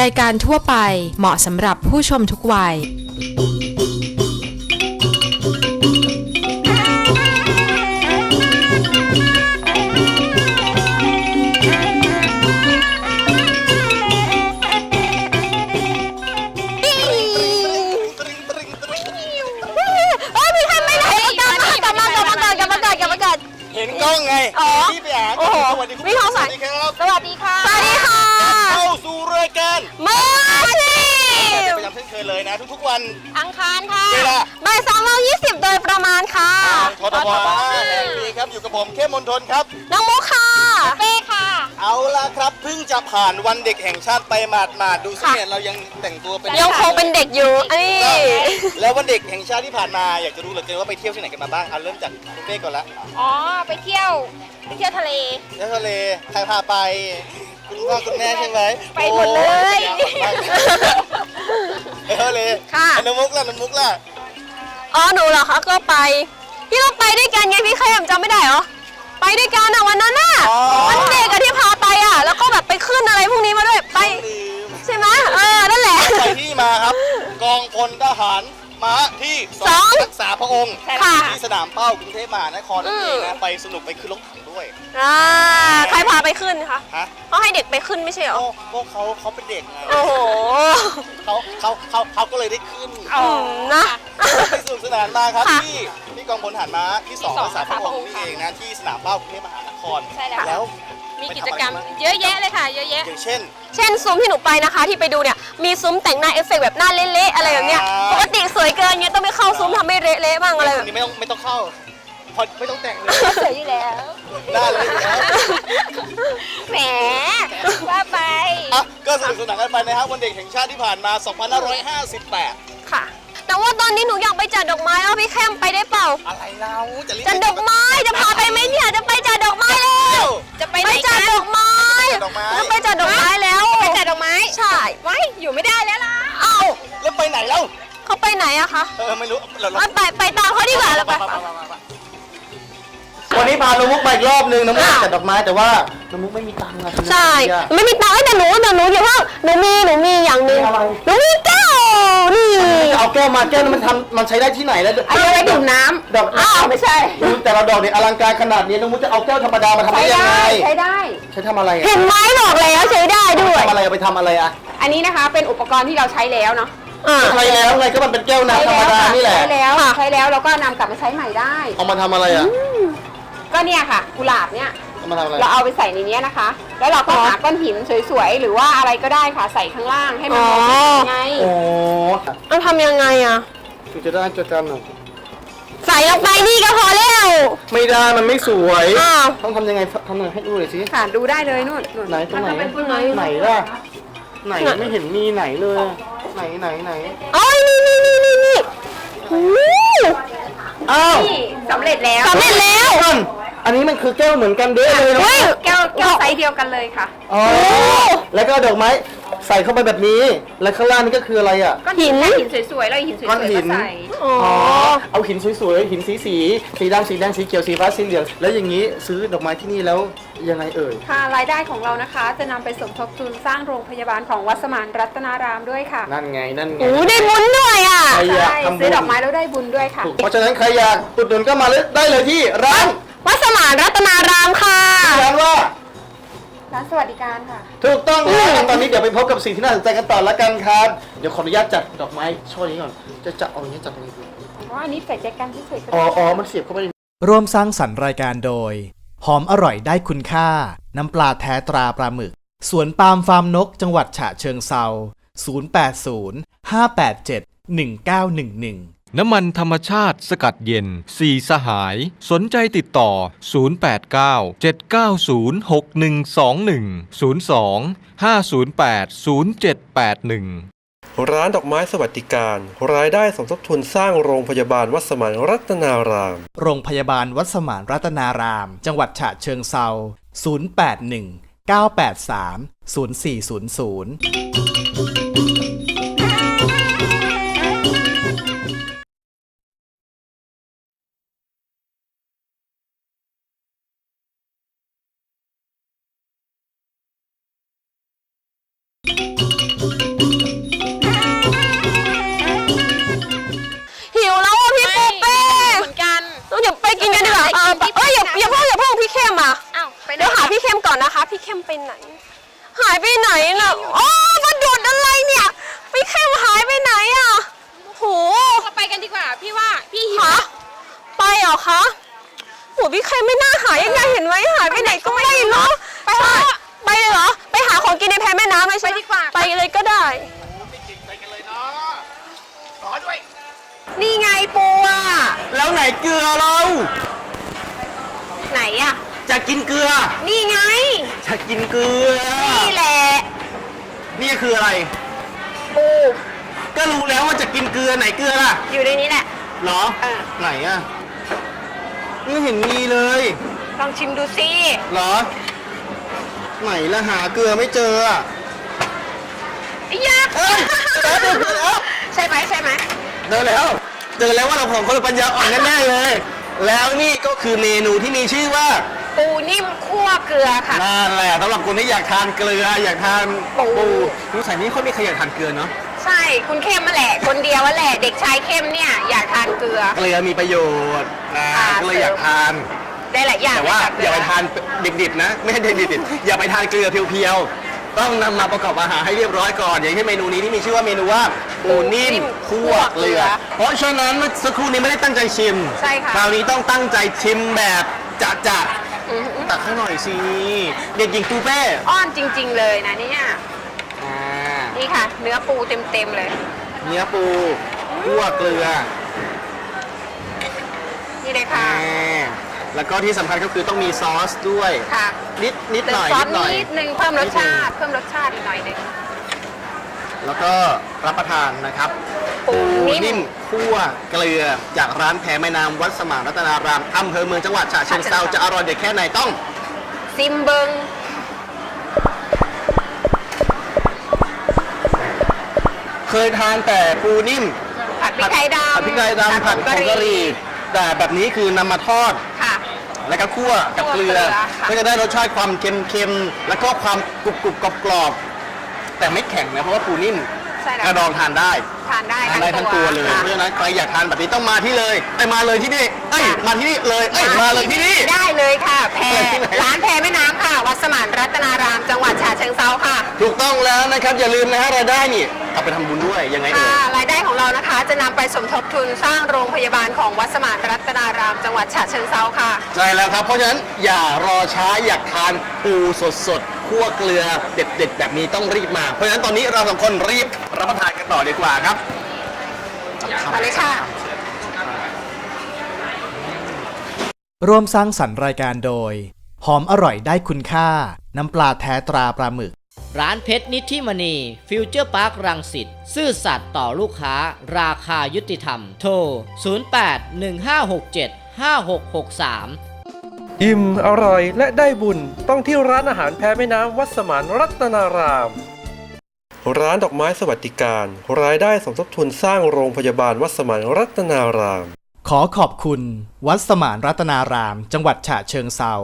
รายการทั่วไปเหมาะสำหรับผู้ชมทุกวัย ผมเข้มมนทนครับ น้องมุกค่ะเป้ค่ะ เอาล่ะครับเพิ่งจะผ่านวันเด็กแห่งชาติไปหมาดๆดูสิค่ะ เนี่ยเรายังแต่งตัวเป็นยังคงเป็นเด็กอยู่อันนี้แล้ววันเด็กแห่งชาติที่ผ่านมาอยากจะรู้เหลือเกินว่าไปเที่ยวที่ไหนกันมาบ้างเอาเริ่มจากคุณเป้ก่อนละอ๋อ ไปเที่ยว ไปเที่ยวทะเล เที่ยวทะเลใครพาไป คุณพ่อคุณแม่ใช่ไหมไปหมดเลย โอ้ยไปเที่ยวทะเลค่ะ น้ำมุกล่ะน้ำมุกล่ะ อ๋อหนูเหรอคะก็ไป พี่เราไปด้วยกันไงพี่เคมจำไม่ได้เหรอ ไปด้วยกันอะวันนั้นน่ะอ๋อ วันเด็กอะที่พาไปอะแล้วก็แบบไปขึ้นอะไรพวกนี้มาด้วย ไปลืมใช่ไหมเออ นั่นแหละ ไปที่มาครับ กองพลทหารม้าที่สสอองงรักษาพระองค์ค่ะที่สนามเป้ากรุงเทพมหานครนั่นเองอืนะม ไปสนุกไปขึ้นรถถังด้วยอ่า ใครพาไปขึ้นคะฮะเขาให้เด็กไปขึ้นไม่ใช่เหรอโอ้พวกเขาเขาเป็นเด็กไงโอ้โหเขาเขาเขาเขาก็เลยได้ขึ้นอืมนะ ไปสนุกสนานมาครับค่ะ ที่ที่ กองพลทหารม้าที่สองรักษาพระองค์นี่เองนะที่สนามเป้ากรุงเทพมหานครใช่แล้วแล้ว มีกิจกรรมเยอะแยะเลยค่ะ เยอะแยะ อย่างเช่น เช่นซุ้มที่หนูไปนะคะ ที่ไปดูเนี่ยมีซุ้มแต่งหน้าเอฟเฟกต์แบบหน้าเละๆอะไรแบบเนี้ยอ่า ปกติสวยเกินเงี้ยต้องไปเข้าซุ้มทำให้เละๆบ้างอะไรคแบนบนี้ไม่ต้องไม่ต้องเข้าพอไม่ต้องแต่งเลยสวยอยู่แล้วได้เลยอยู่แล้วแหมว่าไป อะก็สนุกสนานกันไปนะครับวันเด็กแห่งชาติที่ผ่านมา 2558 ค่ะ แต่ว่าตอนนี้หนูอยากไปจัดดอกไม้แล้วพี่แคมไปได้เปล่า อะไรเราจะรีบจัดดอกไม้จะพาไปไหมเนี่ยจะไปจัดดอกไม้แล้วจะไปไปไหนจักัดนดอกไม้จัดดอกไม้จะไปจัดดอกไม้แล้วไปจัดดอกไม้ใช่ไว้อยู่ไม่ได้แล้วล่ะเอ้าแล้วไปไหนแล้วเขาไปไหนอะคะเออไม่รู้เราเราเอาไปไปตามเขาดีกว่าเราไปวันนี้พาน้องมุกมาอีกรอบนึงน้องมุกจัดดอกไม้แต่ว่า น้องมุกไม่มีตังค์อะใช่ไม่มีตังค์ให้แต่หนูแต่หนูเดี๋ยวว่าหนูมีหนูมีอย่างหนึ่งมีอะไรหนูมีแก้วนี่จะเอาแก้วมาแก้วนั้นมันทำมันใช้ได้ที่ไหนแล้วอันนี้ไว้ดื่มน้ดอกอ้าวไม่ใช่ดูแต่ละดอกเนี่ยอลังการขนาดนี้น้องมุกจะเอาแก้วธรรมดามาทำได้ยังไงใช้ได้ใช้ทำอะไรอะเห็นไหมบอกแล้วใช้ได้ด้วยทำอะไรเอาไปทำอะไรอะอันนี้นะคะเป็นอุปกรณ์ที่เราใช้แล้วเนาะอ่าใช้แล้วไงก็มันเป็นแก้วใช้น้ำธรรมแล้วดาค่ะนี่แหละใช้แล้วค่ะใช้แล้วเราก็นำกลับมาใช้ใหม่ได้เอามาทำอะไรอะก็เนี่ยค่ะกุหลาบเนี่ย เอามาทำอะไรเราเอาไปใส่ในเนี้ยนะคะ แล้วเราก็หาก้อนหินสวยๆ หรือว่าอะไรก็ได้ค่ะใส่ข้างล่างให้มันอ๋อมองเห็นไง โอ้ต้องทำยังไงอะคือจะได้จดจำหน่อยใส่ลงไปนี่ก็พอแล้ว ไม่ได้มันไม่สวย อ้าว ต้องทำยังไงทำหน่อยให้ดูหน่อยสิค่ะดูได้เลยนู่นนู่นไหนตรงไหนมันเป็นต้นไม้ไหนล่ะไหนไม่เห็นมีไหนเลยไหนไหนไหนเอ้ยนี่นี่นี่นี่นี่โอ้โหอ้าวนี่สำเร็จแล้วสำเร็จแล้ว นั่น อันนี้มันคือแก้วเหมือนกันเด้เลยนะเฮ้ยแก้วแก้วไซส์เดียวกันเลยค่ะ อ๋อแล้วก็เอาดอกไม้ใส่เข้าไปแบบนี้ แล้วข้างล่างนี่ก็คืออะไรอะ ก้อนหินนะหินสวยๆแล้วหินสวยก้อนๆหิก็นใส่อ๋ออ๋อ เอาหินสวยๆ หินสีสี สีดำสีแดงสีเขียวสีฟ้าสีเหลือง แล้วอย่างนี้ซื้อดอกไม้ที่นี่แล้วยังไงเอ่ย ค่ะรายได้ของเรานะคะ จะนำไปสมทบทุนสร้างโรงพยาบาลของวัดสมานรัตนารามด้วยค่ะนั่นไง นั่นไงโอ้ได้บุญด้วยอะ ใครอยากใช่ทำบุญ ซื้อดอกไม้แล้วได้บุญด้วยค่ะ ถูกเพราะฉะนั้นใครอยากอุดหนุนก็มาเลยได้เลยที่ร้านวัดสมานรัตนารามค่ะร้านว่าร้านสวัสดิการค่ะ ถูกต้องครับตอนนี้เดี๋ยวไปพบกับสิ่งที่น่าสนใจกันต่อแล้วกันครับ เดี๋ยวขออนุญาตจัดดอกไม้ช่อนี้ก่อน จะจัดเอาอย่างนี้จัดตรงนี้ดีอ๋อ อันนี้ใส่ใจกันที่สวยๆก็อ๋อได้อ๋อมันเสียบเข้าไปในร่วมสร้างสรรค์รายการโดย หอมอร่อยได้คุณค่า น้ำปลาแท้ตราปลาหมึก สวนปาล์มฟาร์มนก จังหวัดฉะเชิงเซา080 587 1911 น้ำมันธรรมชาติสกัดเย็น สีสหาย สนใจติดต่อ 089 790 6121 02 508 0781ร้านดอกไม้สวัสดิการ รายได้สมทบทุนสร้างโรงพยาบาลวัดสมานรัตนาราม โรงพยาบาลวัดสมานรัตนาราม จังหวัดฉะเชิงเซา081 983 0400 เหรอคะโหพี่เข้มไม่น่าหายยังไงเห็นไหมหายไปไหนก็ไม่รู้ไปไปเลยเหรอ ไปหาของกินในแพแม่น้ำเลยใช่ไหมไปดีกว่า ไปเลยก็ได้นี่ไงปูอะแล้วไหนเกลือเรา ไหนอะ จะกินเกลือ นี่ไง จะกินเกลือ นี่แหละ นี่คืออะไร ปู ก็รู้แล้วว่าจะกินเกลือไหนเกลือล่ะ อยู่ในนี้แหละ เหรอเออไหนอะ ไม่เห็นมีเลย ลองชิมดูสิเหรอ ไหนละหาเกลือไม่เจออะยากเอ้ยเจอเจอเจอแล้วใช่ไหมใช่ไหมเจอแล้ว เจอแล้วว่าเราของคนปัญญาอ่อนแน่ๆเลย แล้วนี่ก็คือเมนูที่มีชื่อว่าปูนิ่มคั่วเกลือค่ะ นั่นแหละสำหรับคนที่อยากทานเกลืออยากทานปูปูรู้สึกนี่เขาไม่เคยอยากทานเกลือเนาะ ใช่คุณเข้มมาแหละ คนเดียวว่าแหละ เด็กชายเข้มเนี่ยอยากทานเกลือ เกลือมีประโยชน์นะค่ะ ก็เลยอยากทาน ได้หลายอย่างแต่ว่าเลยค่ะเกลือย่าไปทานดิบๆนะ ไม่ใช่ดิบๆอย่าไปทานเกลือเพียวๆ ต้องนำมาประกอบอาหารให้เรียบร้อยก่อน อย่างเช่นเมนูนี้ที่มีชื่อว่าเมนูว่าปูนิ่มคั่วเกลือ เพราะฉะนั้นเมื่อสักครู่นี้ไม่ได้ตั้งใจชิมใช่ค่ะ คราวนี้ต้องตั้งใจชิมแบบจะจะตักให้หน่อยสิเด็กหญิงตูเป้ อ้อนจริง ๆ เลยนะเนี่ย อ่า นี่ค่ะ เนื้อปูเต็มๆเลย เนื้อปูคั่วเกลือนี่เลยค่ะอ่าแล้วก็ที่สำคัญก็คือต้องมีซอสด้วย ค่ะนิดนิดเติหมน่อยซอนิสดหน่อย นิดนึงเพิ่มรสชาติ เพิ่มรสชาติอีกหน่อยหนึง แล้วก็รับประทานนะครับปูปูนิ่นิ่ม มคั่วเกลือจากร้านแพแม่น้ำวัดสมานรัตนารามอำเภอเมืองจังหวัดฉะเชิงเทราฉะเชิงเทราจะอร่อยเด็ดแค่ไหนต้อง ซิมเบิง เค ยทานแต่ปูนิ่มผัดพริกไทยดำผัดพริกไทยดำผัดผงกะหรี่แต่แบบนี้คือนำมาทอด ค่ะ แล้วก็คั่วกับเกลือคั่วเกลือค่ะก็จะได้รสชาติความเค็มๆแล้วก็ความกรุบกรุบกรอบกรอบๆแต่ไม่แข็งนะเพราะว่าปูนิ่มใช่แล้ว กระดองทานได้ ทานได้ทานได้ทั้งตัวเลยค่ะเพราะฉะนั้นใครอยากทานแบบนี้ต้องมาที่เลยไอ้ยมาเลยที่นี่เอ้ยมาที่นี่เลยเอ้ยมาเลยที่นี่ ได้เลยค่ะ แพไปที่ไหน ร้านแพแม่น้ำค่ะ วัดสมานรัตนาราม จังหวัดฉะเชิงเทราค่ะ ถูกต้องแล้วนะครับอย่าลืมนะฮะรายได้นี่เอาไปทำบุญด้วยยังไงเอ่ค่ะย รายได้ของเรานะคะจะนำไปสมทบทุนสร้างโรงพยาบาลของวัดสมานรัตนาราม จังหวัดฉะเชิงเทราค่ะ ใช่แล้วครับ เพราะฉะนั้นอย่ารอช้าอยากทานปูสดๆ คั่วเกลือเด็ดๆแบบนี้ต้องรีบมา เพราะฉะนั้นตอนนี้เราสองคนรีบรับประทานกันต่อดีกว่าครับมาเลยค่ะร่วมสร้างสรรค์รายการโดย หอมอร่อยได้คุณค่า น้ำปลาแท้ตราปลาหมึก ร้านเพชรนิธิมณี ฟิวเจอร์พาร์ครังสิตซื่อสัตย์ต่อลูกค้า ราคายุติธรรม โทร 0815675663 อิ่มอร่อยและได้บุญต้องที่ร้านอาหารแพแม่น้ำวัดสมานรัตนาราม ร้านดอกไม้สวัสดิการ รายได้สมทบทุนสร้างโรงพยาบาลวัดสมานรัตนาราม ขอขอบคุณ วัดสมานรัตนาราม จังหวัดฉะเชิงเซา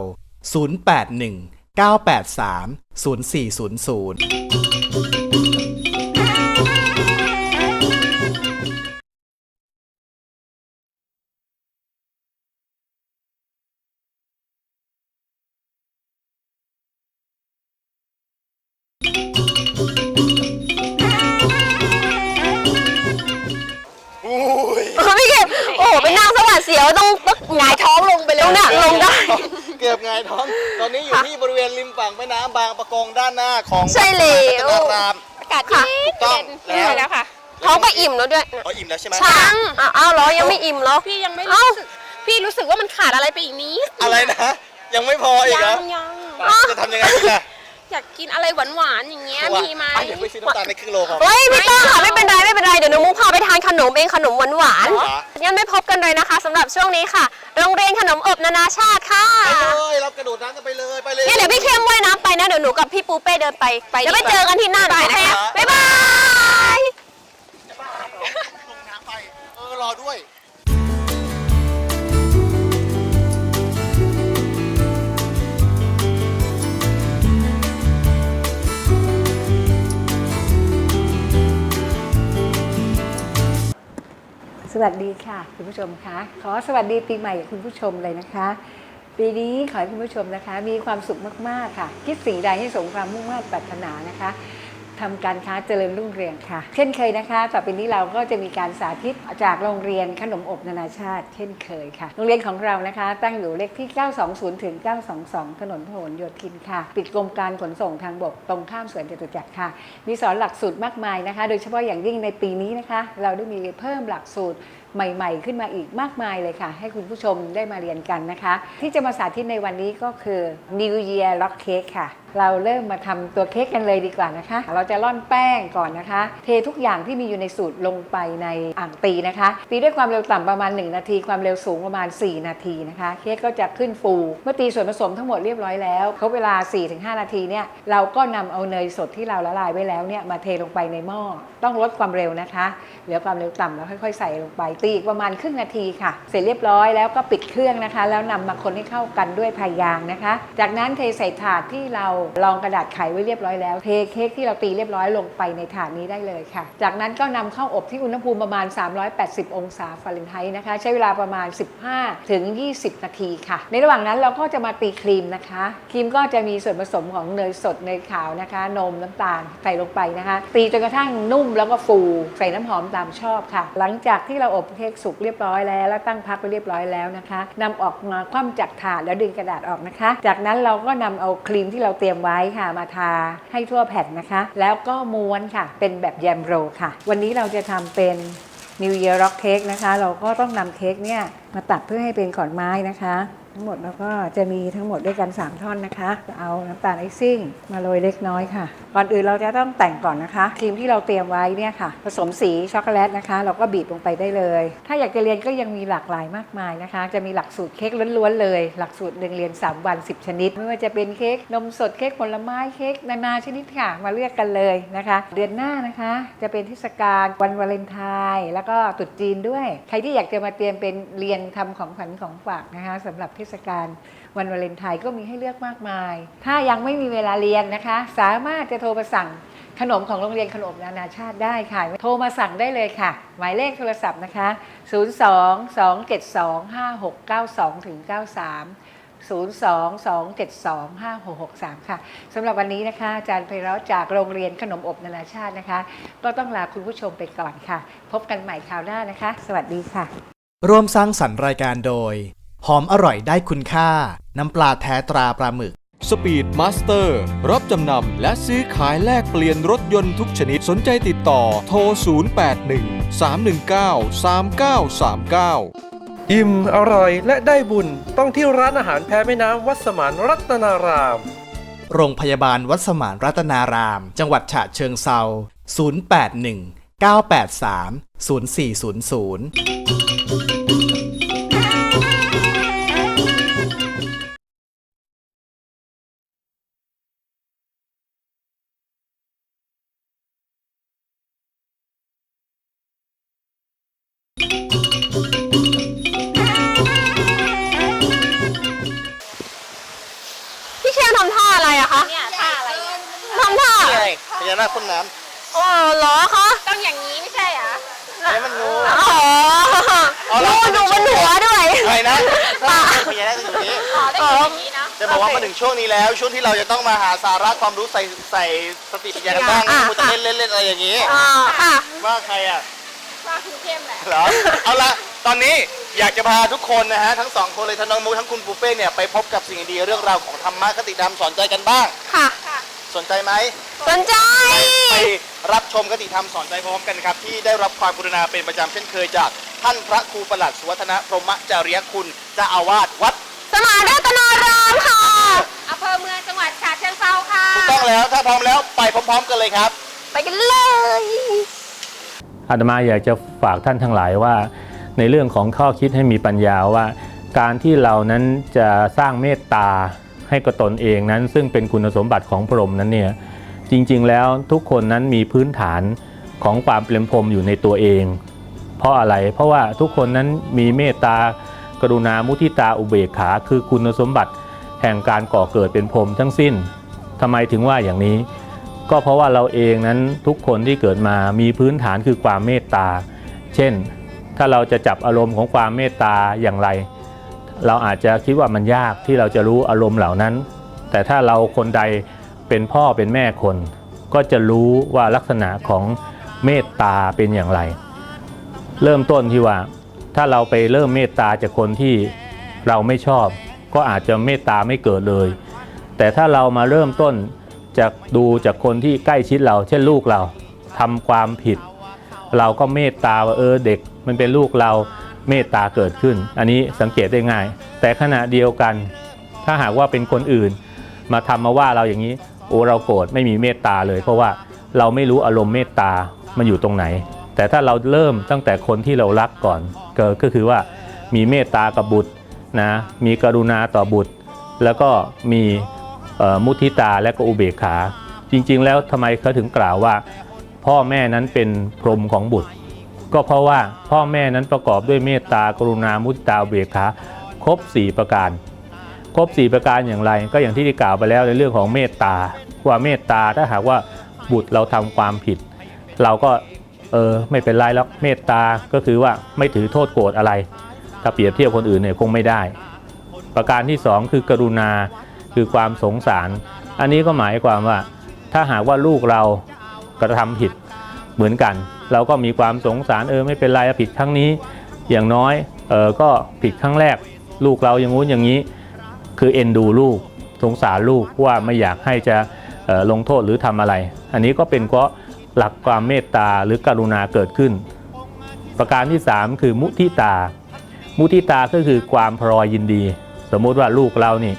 081 983 0400 ด้านหน้าของใช่แล้ว วัดพระรัตนารามอากาศค่ะเย็นต้องเย็นแล้วแล้วค่ะ ท้องก็อิ่มแล้วด้วยอ๋ออิ่มแล้วใช่ไหม ช้างอ้าวอ้าวเหรอยังไม่อิ่มเหรอ พี่ยังไม่เอ้ารู้สึก พี่รู้สึกว่ามันขาดอะไรไปอีกนิดอะไรนะ ยังไม่พออีกเหรยัองยัง จะทำยังไงดีล่ะ อยากกินอะไรหวานๆอย่างเงี้ยมีไหมอะเดี๋ยวไปซื้อน้ำตาลในครึ่งโลครับ เฮ้ยไม่ต้องค่ะไม่เป็นไรไม่เป็นไรเดี๋ยวน้องมุกพาไปทานขนมเองขนมหวานหวานๆเหรองั้นไม่พบกันเลยนะคะสำหรับช่วงนี้ค่ะ โรงเรียนขนมอบนานาชาติค่ะไปเลยเรากระโดดน้ำกันไปเลยไปเลย เนี่ยเดี๋ยวพี่เข้มว่ายน้ำไปนะเดี๋ยวหนูกับพี่ปูเป้เดินไปไปเดี๋ยวไปดีกว่าเจอกันที่นั่นโอเคบ๊ายบายลงน้ำไป เออ รอด้วย วัสดีค่ะ คุณผู้ชมคะขอสวัสดีปีใหม่คุณผู้ชมเลยนะคะ ปีนี้ขอให้คุณผู้ชมนะคะ มีความสุขมากๆค่ะ คิดสิ่งใดให้สมความมุ่งมั่นปรารถนานะคะ ทำการค้าเจริญรุ่งเรืองค่ะ เช่นเคยนะคะต่อไปนี้เราก็จะมีการสาธิตจากโรงเรียนขนมอบนานาชาติ เช่นเคยค่ะ โรงเรียนของเรานะคะ ตั้งอยู่เลขที่ 920 ถึง 922 ถนนพหลโยธินค่ะ ปิดกรมการขนส่งทางบกตรงข้ามสวนจตุจักรค่ะ มีสอนหลักสูตรมากมายนะคะ โดยเฉพาะอย่างยิ่งในปีนี้นะคะ เราได้มีเพิ่มหลักสูตร ใหม่ ๆ ขึ้นมาอีกมากมายเลยค่ะ ให้คุณผู้ชมได้มาเรียนกันนะคะ ที่จะมาสาธิตในวันนี้ก็คือ New Year Rock Cake ค่ะ เราเริ่มมาทำตัวเค้กกันเลยดีกว่านะคะ เราจะร่อนแป้งก่อนนะคะ เททุกอย่างที่มีอยู่ในสูตรลงไปในอ่างตีนะคะ ตีด้วยความเร็วต่ำประมาณ 1 นาที ความเร็วสูงประมาณ 4 นาทีนะคะ เค้กก็จะขึ้นฟู เมื่อตีส่วนผสมทั้งหมดเรียบร้อยแล้วเขาเวลา 4-5 นาทีเนี่ยเราก็นำเอาเนยสดที่เราละลายไว้แล้วเนี่ยมาเทลงไปในหม้อต้องลดความเร็วนะคะเหลือความเร็วต่ำแล้วค่อย ๆ ใส่ลงไปตีอีกประมาณครึ่งนาทีค่ะ เสร็จเรียบร้อยแล้วก็ปิดเครื่องนะคะ แล้วนำมาคนให้เข้ากันด้วยพายางนะคะ จากนั้นเทใส่ถาดที่เรารองกระดาษไขไว้เรียบร้อยแล้วเทเค้กที่เราตีเรียบร้อยลงไปในถาดนี้ได้เลยค่ะ จากนั้นก็นำเข้าอบที่อุณหภูมิประมาณ 380 องศาฟาเรนไฮต์นะคะ ใช้เวลาประมาณ 15ถึง20 นาทีค่ะ ในระหว่างนั้นเราก็จะมาตีครีมนะคะ ครีมก็จะมีส่วนผสมของเนยสดเนยขาวนะคะ นมน้ำตาลใส่ลงไปนะคะ ตีจนกระทั่งนุ่มแล้วก็ฟู ใส่น้ำหอมตามชอบค่ะ หลังจากที่เราอบเค้กสุกเรียบร้อยแล้ว แล้วตั้งพักไปเรียบร้อยแล้วนะคะนำออกมาคว่ำจากถาดแล้วดึงกระดาษออกนะคะ จากนั้นเราก็นำเอาครีมที่เราเตรียมไว้ค่ะมาทาให้ทั่วแผ่นนะคะ แล้วก็ม้วนค่ะ เป็นแบบแยมโรค่ะ วันนี้เราจะทำเป็น New Year Rock Cake นะคะ เราก็ต้องนำเค้กเนี่ยมาตัดเพื่อให้เป็นขอนไม้นะคะ ทั้งหมดแล้วก็จะมีทั้งหมดด้วยกัน 3 ท่อนนะคะจะเอาน้ำตาลไอซิ่งมาโรยเล็กน้อยค่ะ ก่อนอื่นเราจะต้องแต่งก่อนนะคะครีมที่เราเตรียมไว้เนี่ยค่ะ ผสมสีช็อกโกแลตนะคะ เราก็บีบลงไปได้เลย ถ้าอยากจะเรียนก็ยังมีหลากหลายมากมายนะคะ จะมีหลักสูตรเค้กล้วนๆเลย หลักสูตรหนึ่งเรียน 3 วัน 10 ชนิด ไม่ว่าจะเป็นเค้กนมสดเค้กผลไม้เค้กนานาชนิดค่ะมาเลือกกันเลยนะคะ เดือนหน้านะคะ จะเป็นเทศกาลวันวาเลนไทน์แล้วก็ตรุษจีนด้วย ใครที่อยากจะมาเตรียมเป็นเรียนทำของขวัญของฝากนะคะสำหรับเทศกาลวันวาเลนไทน์ก็มีให้เลือกมากมาย ถ้ายังไม่มีเวลาเรียนนะคะ สามารถจะโทรมาสั่งขนมของโรงเรียนขนมนานาชาติได้ค่ะ โทรมาสั่งได้เลยค่ะ หมายเลขโทรศัพท์นะคะ 02 272 5692ถึง93 02-272-5663 ค่ะสำหรับวันนี้นะคะอาจารย์ไพเราะจากโรงเรียนขนมอบนานาชาตินะคะ ก็ต้องลาคุณผู้ชมไปก่อนค่ะ พบกันใหม่คราวหน้านะคะ สวัสดีค่ะ ร่วมสร้างสรรค์รายการโดย หอมอร่อยได้คุณค่า น้ำปลาแท้ตราปลาหมึกสปีดมาสเตอร์รับจำนำและซื้อขายแลกเปลี่ยนรถยนต์ทุกชนิดสนใจติดต่อโทร 081 319 3939 อิ่มอร่อยและได้บุญต้องที่ร้านอาหารแพแม่น้ำวัดสมานรัตนาราม โรงพยาบาลวัดสมานรัตนาราม จังหวัดฉะเชิงเซา081 983 0400 พญานาคอยู่นี้ อ๋อได้อยู่อย่างนี้เนาะจะบอกว่ามาถึงช่วงนี้แล้ว ช่วงที่เราจะต้องมาหาสาระความรู้ใส่ใส่สติปัญญากันบ้างอะนะคุณจะเล่นเล่นเล่นอะไรอย่างนี้อ่าค่ะ ว่าใครอะว่าคุณเข้มแหละ เหรอเอาละตอนนี้อยากจะพาทุกคนนะฮะทั้งสองคนเลยทั้งน้องมุกทั้งคุณปูเป้เนี่ยไปพบกับสิ่งดีๆเรื่องราวของธรรมะคติธรรมสอนใจกันบ้าง ค่ะ สนใจไหมสนใจ ไปรับชมคติธรรมสอนใจพร้อมกันครับ ที่ได้รับความกรุณาเป็นประจำเช่นเคยจาก ท่านพระครูประหลัดสุวัฒนะพรหมจริยคุณเจ้าอาวาสวัด สมานรัตนารามค่ะอำเภอเมืองจังหวัดฉะเชิงเทราค่ะ ถูกต้องแล้วถ้าพร้อมแล้วไปพร้อม ๆ กันเลยครับ ไปกันเลย อาตมาอยากจะฝากท่านทั้งหลายว่า ในเรื่องของข้อคิดให้มีปัญญาว่า การที่เรานั้นจะสร้างเมตตา ให้กับตนเองนั้น ซึ่งเป็นคุณสมบัติของพรหมนั้นเนี่ยจริงๆแล้วทุกคนนั้นมีพื้นฐานของความเป็นพรหมอยู่ในตัวเอง เพราะอะไรเพราะว่าทุกคนนั้นมีเมตตากรุณามุทิตาอุเบกขา คือคุณสมบัติแห่งการก่อเกิดเป็นพรหมทั้งสิ้นทำไมถึงว่าอย่างนี้ ก็เพราะว่าเราเองนั้นทุกคนที่เกิดมามีพื้นฐานคือความเมตตา เช่น ถ้าเราจะจับอารมณ์ของความเมตตาอย่างไร เราอาจจะคิดว่ามันยากที่เราจะรู้อารมณ์เหล่านั้น แต่ถ้าเราคนใดเป็นพ่อเป็นแม่คน ก็จะรู้ว่าลักษณะของเมตตาเป็นอย่างไร เริ่มต้นที่ว่า ถ้าเราไปเริ่มเมตตาจากคนที่เราไม่ชอบ ก็อาจจะเมตตาไม่เกิดเลย แต่ถ้าเรามาเริ่มต้นจากดูจากคนที่ใกล้ชิดเรา เช่นลูกเราทำความผิด เราก็เมตตาว่าเออเด็กมันเป็นลูกเรา เมตตาเกิดขึ้น อันนี้สังเกตได้ง่าย แต่ขณะเดียวกัน ถ้าหากว่าเป็นคนอื่น มาทำมาว่าเราอย่างนี้ โอ้เราโกรธไม่มีเมตตาเลย เพราะว่าเราไม่รู้อารมณ์เมตตามันอยู่ตรงไหน แต่ถ้าเราเริ่มตั้งแต่คนที่เรารักก่อน ก็ก็คือว่ามีเมตตากับบุตรนะมีกรุณาต่อบุตร แล้วก็มีมุทิตาและก็อุเบกขา จริงๆ แล้วทำไมเขาถึงกล่าวว่า พ่อแม่นั้นเป็นพรหมของบุตร ก็เพราะว่าพ่อแม่นั้นประกอบด้วยเมตตากรุณามุทิตาเบกขาครบ 4 ประการ ครบ 4 ประการอย่างไร ก็อย่างที่ได้กล่าวไปแล้วในเรื่องของเมตตาว่าเมตตาถ้าหากว่าบุตรเราทำความผิด เราก็เออไม่เป็นไรแล้วเมตตาก็คือว่าไม่ถือโทษโกรธอะไร ถ้าเปรียบเทียบคนอื่นเนี่ยคงไม่ได้ ประการที่ 2 คือกรุณาคือความสงสาร อันนี้ก็หมายความว่าถ้าหากว่าลูกเรากระทำผิดเหมือนกัน เราก็มีความสงสารเออไม่เป็นไรผิดครั้งนี้ อย่างน้อยเออก็ผิดครั้งแรก ลูกเราอย่างงู้นอย่างนี้ คือเอ็นดูลูกสงสารลูกว่าไม่อยากให้จะลงโทษหรือทำอะไร อันนี้ก็เป็นเพราะหลักความเมตตาหรือกรุณาเกิดขึ้น ประการที่ 3 คือมุทิตา มุทิตาก็คือความพลอยยินดี สมมุติว่าลูกเรานี่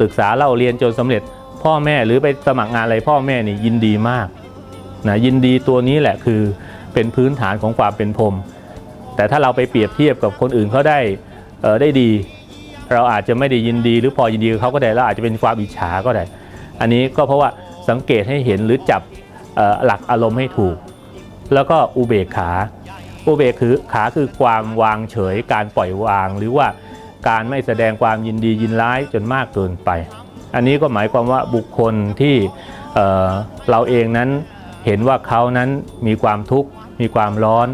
ศึกษาเล่าเรียนจนสำเร็จ พ่อแม่หรือไปสมัครงานอะไรพ่อแม่นี่ยินดีมากนะยินดีตัวนี้แหละคือ เป็นพื้นฐานของความเป็นพรมแต่ถ้าเราไปเปรียบเทียบกับคนอื่นเขาได้ได้ดี เราอาจจะไม่ได้ยินดี หรือพอยินดีเขาก็ได้แล้วอาจจะเป็นความอิจฉาก็ได้ อันนี้ก็เพราะว่าสังเกตให้เห็นหรือจับหลักอารมณ์ให้ถูก แล้วก็อุเบกขา อุเบกคือขาคือความวางเฉย การปล่อยวาง หรือว่าการไม่แสดงความยินดียินร้ายจนมากเกินไป อันนี้ก็หมายความว่าบุคคลที่เเราเองนั้นเห็นว่าเขานั้นมีความทุกข์ มีความร้อน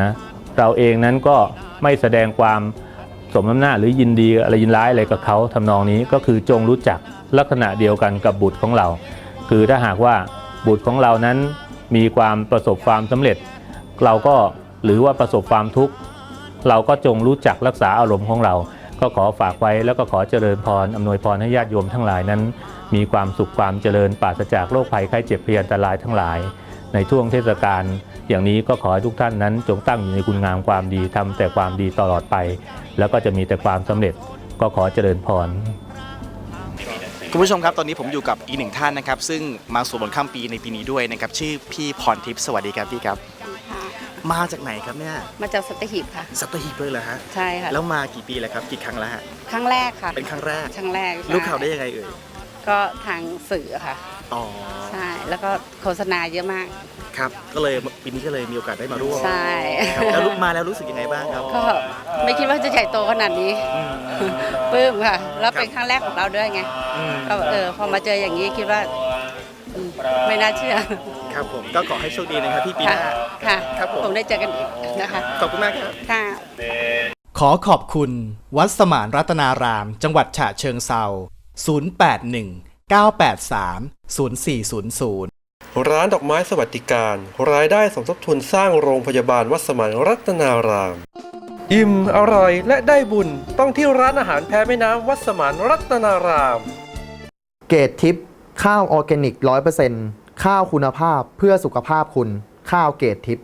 นะเราเองนั้นก็ไม่แสดงความสมน้ำหน้าหรือยินดีอะไรยินร้ายอะไรกับเขาทำนองนี้ก็คือจงรู้จักลักษณะเดียวกันกับบุตรของเรา คือถ้าหากว่าบุตรของเรานั้นมีความประสบความสำเร็จ เราก็หรือว่าประสบความทุกข์เราก็จงรู้จักรักษาอารมณ์ของเรา ก็ขอฝากไว้แล้วก็ขอเจริญพรอำนวยพรให้ญาติโยมทั้งหลายนั้น มีความสุขความเจริญปราศจากโรคภัยไข้เจ็บพยันตรายทั้งหลาย ในช่วงเทศกาล อย่างนี้ก็ขอให้ทุกท่านนั้นจงตั้งอยู่ในคุณงามความดีทำแต่ความดีตลอดไป แล้วก็จะมีแต่ความสำเร็จก็ขอเจริญพรคุณผู้ชมครับตอนนี้ผมอยู่กับอีกหนึ่งท่านนะครับ ซึ่งมาสวดมนต์ข้ามปีในปีนี้ด้วยนะครับ ชื่อพี่พรทิพย์สวัสดีครับพี่ครับ มาจากไหนครับเนี่ยมาจากสัตหีบค่ะ สัตหีบเลยเหรอฮะใช่ค่ะแล้วมากี่ปีแล้วครับกี่ครั้งแล้วฮะครั้งแรกค่ะ เป็นครั้งแรกครั้งแรกใช่รู้ข่าวได้ยังไงเอ่ยก็ทางสื่อค่ะอ๋อใช่แล้วก็โฆษณาเยอะมาก ครับ ก็เลยปีนี้ก็เลยมีโอกาสได้มาร่วมใช่ ครับแล้วลุกมาแล้วรู้สึกยังไงบ้างครับ ก็ไม่คิดว่าจะใหญ่โตขนาดนี้อืมปลื้มค่ะ แล้วครับเป็นครั้งแรกของเราด้วยไง อืม ก็เออพอมาเจออย่างนี้คิดว่าอืมไม่น่าเชื่อ ครับผมก็ขอให้โชคดีนะครับพี่ปีหค่ะน้า ค่ะครับผม คงได้เจอกันอีกนะคะ ขอบคุณมากครับ ค่ะ ขอขอบคุณ วัดสมานรัตนาราม จังหวัดฉะเชิงเซา 081 983 0400 ร้านดอกไม้สวัสดิการ รายได้สมทบทุนสร้างโรงพยาบาลวัดสมานรัตนาราม อิ่มอร่อยและได้บุญต้องที่ร้านอาหารแพแม่น้ำวัดสมานรัตนาราม เกรดทิป ข้าวออร์แกนิก100%ข้าวคุณภาพเพื่อสุขภาพคุณ ข้าวเกรดทิป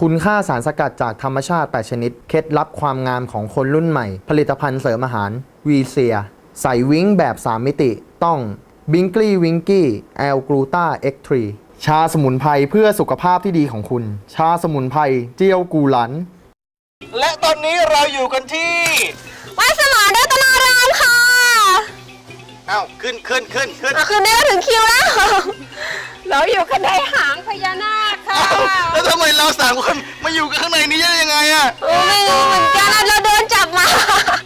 คุณค่าสารสกัดจากธรรมชาติ 8 ชนิด เคล็ดลับความงามของคนรุ่นใหม่ ผลิตภัณฑ์เสริมอาหาร วีเซีย ใส่วิ้งแบบ 3 มิติต้อง บิงกี้วิงกี้แอลกลูตาเอ็กทรีชาสมุนไพรเพื่อสุขภาพที่ดีของคุณ ชาสมุนไพรเจียวกูหลัน และตอนนี้เราอยู่กันที่วัดสมานรัตนารามค่ะเอ้าขึ้นขึ้นขึ้นขึ้นอะคืนนี้ก็ถึงคิวแล้ว เราอยู่กันในหางพญานาคค่ะแล้วทำไมเราสามคนมาอยู่กันข้างในนี้ได้ยังไงอะ โอ้ไม่รู้เหมือนกันเราโดนจับมาแล้วเรา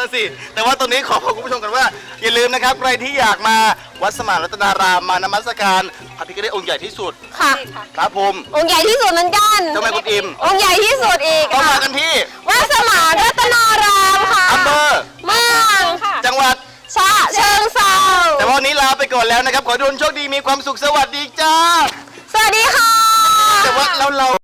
นะสิ แต่ว่าตอนนี้ขอขอบคุณผู้ชมกันว่า อย่าลืมนะครับ ใครที่อยากมาวัดสมานรัตนารามมานมัสการพระพิฆเนศองค์ใหญ่ที่สุดค่ะครับผมองค์ใหญ่ที่สุดนั่นกันทำไมคุณอิมองค์ใหญ่ที่สุดอีกต้องค่ะมากันที่วัดสมานรัตนารามค่ะอำเภอเมืองจังหวัด ชะเชิงเซาแต่วันนี้ลาไปก่อนแล้วนะครับ ขอให้ทุนโชคดีมีความสุขสวัสดีจ้า สวัสดีค่ะ แต่ว่าแล้เรา